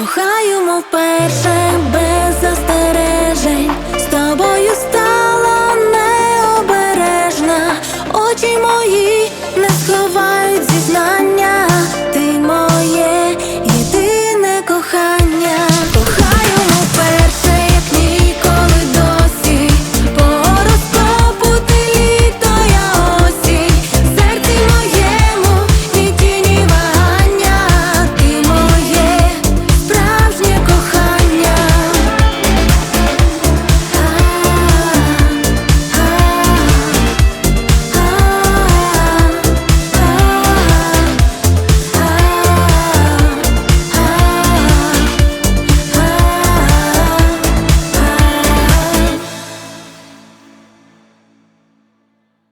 Кохаю, мов перше без застережень, з тобою стала необережна, очі мої не сховають.